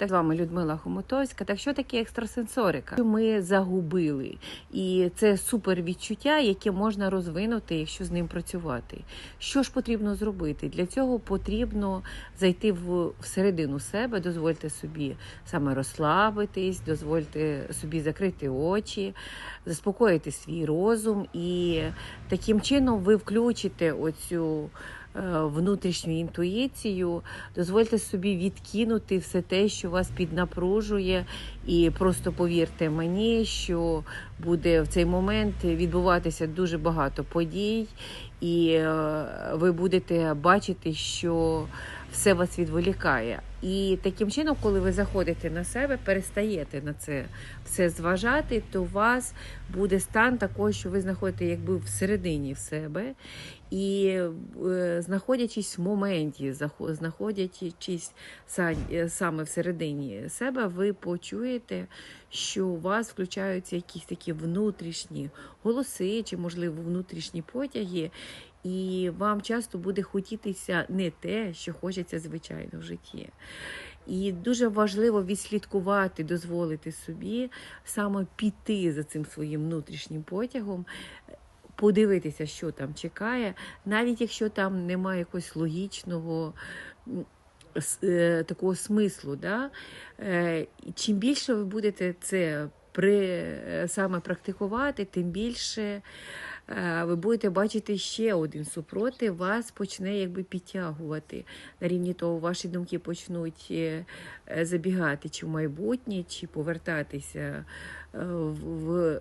Так з вами Людмила Хомутовська. Так що таке екстрасенсорика? Ми загубили, і це супер відчуття, яке можна розвинути, якщо з ним працювати. Що ж потрібно зробити? Для цього потрібно зайти в всередину себе, дозвольте собі саме розслабитись, дозвольте собі закрити очі, заспокоїти свій розум, і таким чином ви включите оцю. Е, Внутрішню інтуїцію, дозвольте собі відкинути все те, що вас піднапружує, і просто повірте мені, що буде в цей момент відбуватися дуже багато подій, і е, ви будете бачити, що все вас відволікає. І таким чином, коли ви заходите на себе, перестаєте на це все зважати, то у вас буде стан такий, що ви знаходите якби всередині в себе. І е, знаходячись в моменті, знаходячись саме всередині себе, ви почуєте, що у вас включаються якісь такі внутрішні голоси, чи, можливо, внутрішні потяги, і вам часто буде хотітися не те, що хочеться звичайно в житті. І дуже важливо відслідкувати, дозволити собі саме піти за цим своїм внутрішнім потягом, подивитися, що там чекає, навіть якщо там немає якогось логічного. Е, Такого смислу, да? Е, чим більше ви будете це при, е, саме практикувати, тим більше ви будете бачити ще один супротив, вас почне якби підтягувати. На рівні того, ваші думки почнуть забігати чи в майбутнє, чи повертатися в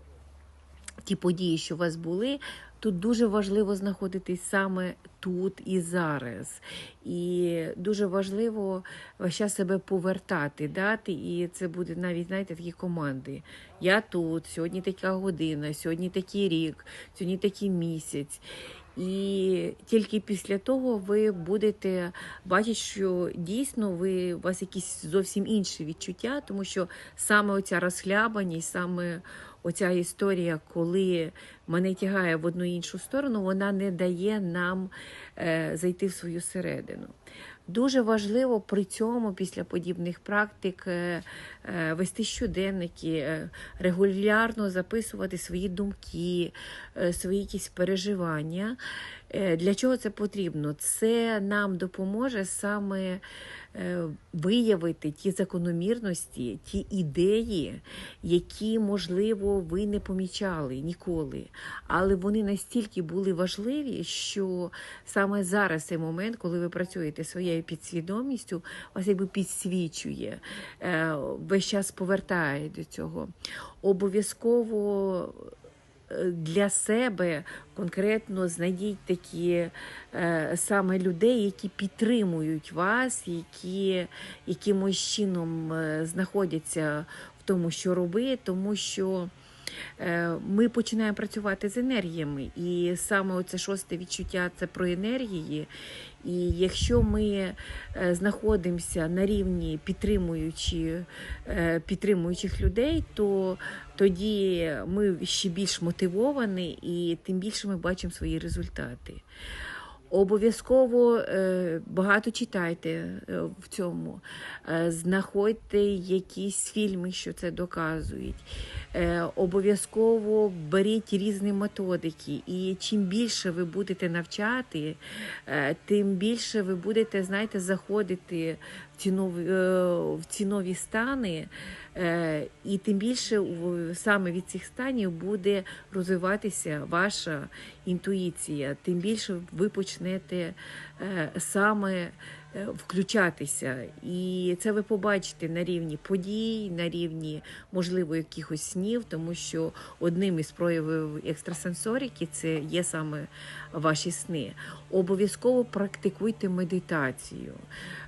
ті події, що у вас були. Тут дуже важливо знаходитись саме тут і зараз. І дуже важливо ще себе повертати, дати. І це буде навіть, знаєте, такі команди. Я тут, сьогодні така година, сьогодні такий рік, сьогодні такий місяць. І тільки після того ви будете бачити, що дійсно ви у вас якісь зовсім інші відчуття, тому що саме оця розхлябаність, саме оця історія, коли мене тягає в одну іншу сторону, вона не дає нам е, зайти в свою середину. Дуже важливо при цьому після подібних практик е, е, вести щоденники, е, регулярно записувати свої думки, свої якісь переживання. Е, Для чого це потрібно? Це нам допоможе саме е, виявити ті закономірності, ті ідеї, які, можливо, ви не помічали ніколи. Але вони настільки були важливі, що саме зараз цей момент, коли ви працюєте своєю підсвідомістю, вас якби підсвічує, е, весь час повертає до цього. Обов'язково для себе конкретно знайдіть такі е, саме людей, які підтримують вас, які якимось чином е, знаходяться в тому, що робити, тому що. Е, Ми починаємо працювати з енергіями, і саме оце шосте відчуття це про енергії. І якщо ми е, знаходимося на рівні підтримуючи, е, підтримуючих людей, то тоді ми ще більш мотивовані і тим більше ми бачимо свої результати. Обов'язково е, багато читайте е, в цьому, е, знаходьте якісь фільми, що це доказують. Обов'язково беріть різні методики. І чим більше ви будете навчати, тим більше ви будете, знаєте, заходити ці е, в ці нові стани, е, і тим більше саме від цих станів буде розвиватися ваша інтуїція, тим більше ви почнете е, саме включатися. І це ви побачите на рівні подій, на рівні, можливо, якихось снів, тому що одним із проявів екстрасенсорики це є саме ваші сни. Обов'язково практикуйте медитацію.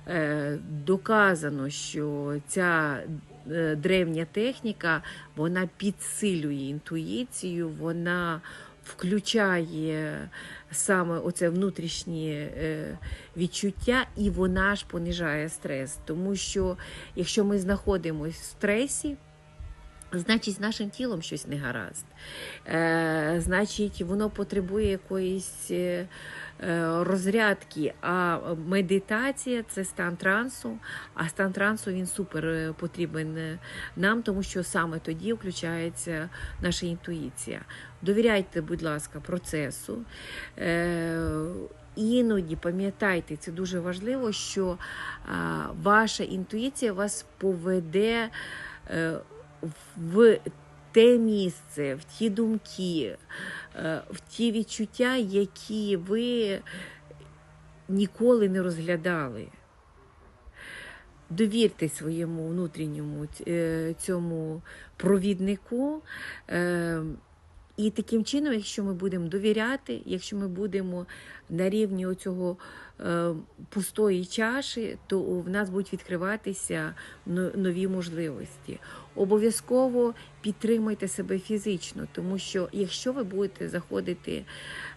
Е, Доказано, що ця е, древня техніка вона підсилює інтуїцію, вона включає саме оце внутрішнє е, відчуття, і вона ж понижає стрес. Тому що якщо ми знаходимося в стресі, Значить, з нашим тілом щось не гаразд. Е, значить, воно потребує якоїсь е, е, розрядки. А медитація це стан трансу. А стан трансу він супер е, потрібен е, нам, тому що саме тоді включається наша інтуїція. Довіряйте, будь ласка, процесу. Е, Іноді пам'ятайте, це дуже важливо, що ваша інтуїція вас поведе в те місце, в ті думки, е, в ті відчуття, які ви ніколи не розглядали. Довірте своєму внутрішньому е, цьому провіднику. е, І таким чином, якщо ми будемо довіряти, якщо ми будемо на рівні оцього пустої чаші, то в нас будуть відкриватися нові можливості. Обов'язково підтримайте себе фізично, тому що якщо ви будете заходити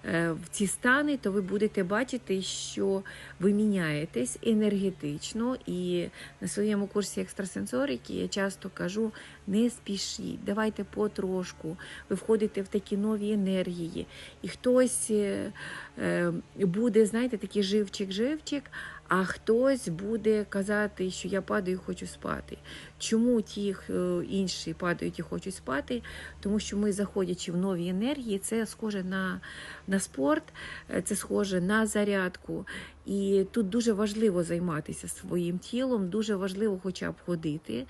е, в ці стани, то ви будете бачити, що ви міняєтесь енергетично. І на своєму курсі екстрасенсорики я часто кажу: не спішіть, давайте потрошку. Ви входите в такі нові енергії, і хтось е, е, буде, знаєте, такий живчик-живчик, а хтось буде казати, що я падаю, хочу спати. Чому ті е, інші падають і хочуть спати? Тому що ми, заходячи в нові енергії, це схоже на, на спорт, е, це схоже на зарядку. І тут дуже важливо займатися своїм тілом, дуже важливо хоча б ходити,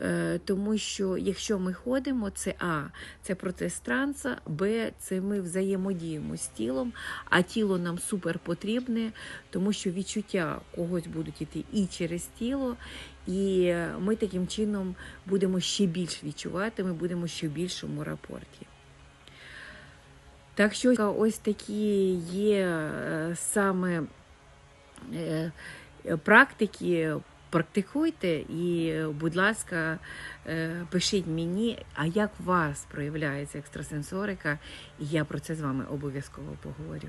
е, тому що якщо ми ходимо, це А, це процес транса, Б, це ми взаємодіємо з тілом, а тіло нам супер потрібне, тому що відчуття когось будуть іти і через тіло, і ми таким чином будемо ще більш відчувати, ми будемо ще в більшому рапорті. Так що ось такі є е, саме практики. Практикуйте і, будь ласка, е, пишіть мені, а як у вас проявляється екстрасенсорика, і я про це з вами обов'язково поговорю.